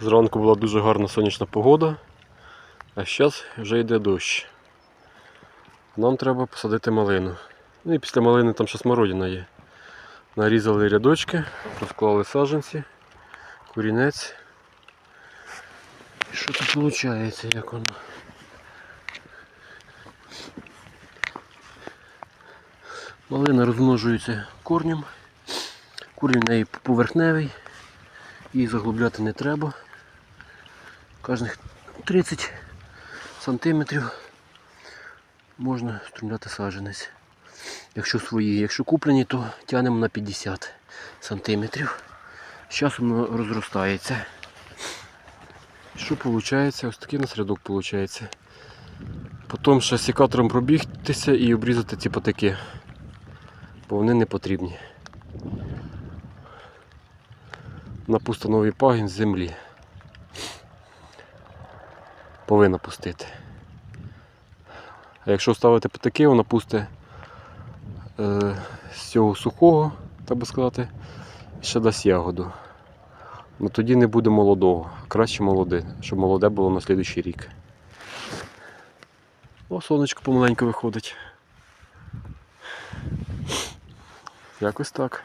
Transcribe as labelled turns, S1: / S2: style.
S1: Зранку була дуже гарна сонячна погода, а зараз вже йде дощ. Нам треба посадити малину. Ну і після малини там ще смородина є. Нарізали рядочки, розклали саджанці, курінець. Що тут виходить, як воно? Малина розмножується корнем. Корінь в неї поверхневий. Її заглубляти не треба. Кожних 30 сантиметрів можна струмляти саджанець. Якщо свої, якщо куплені, то тягнемо на 50 сантиметрів. З часом воно розростається. Що виходить? Ось такий у нас рядок виходить. Потім ще секатором пробігтися і обрізати ці потики, бо вони не потрібні. Напусти новий пагін з землі. Повинна пустити. А якщо ставити потаки, вона пусте е, з цього сухого, так би сказати, і ще дасть ягоду. Ну тоді не буде молодого, краще молоде, щоб молоде було на слідуючий рік. О, сонечко помаленьку виходить. Якось так.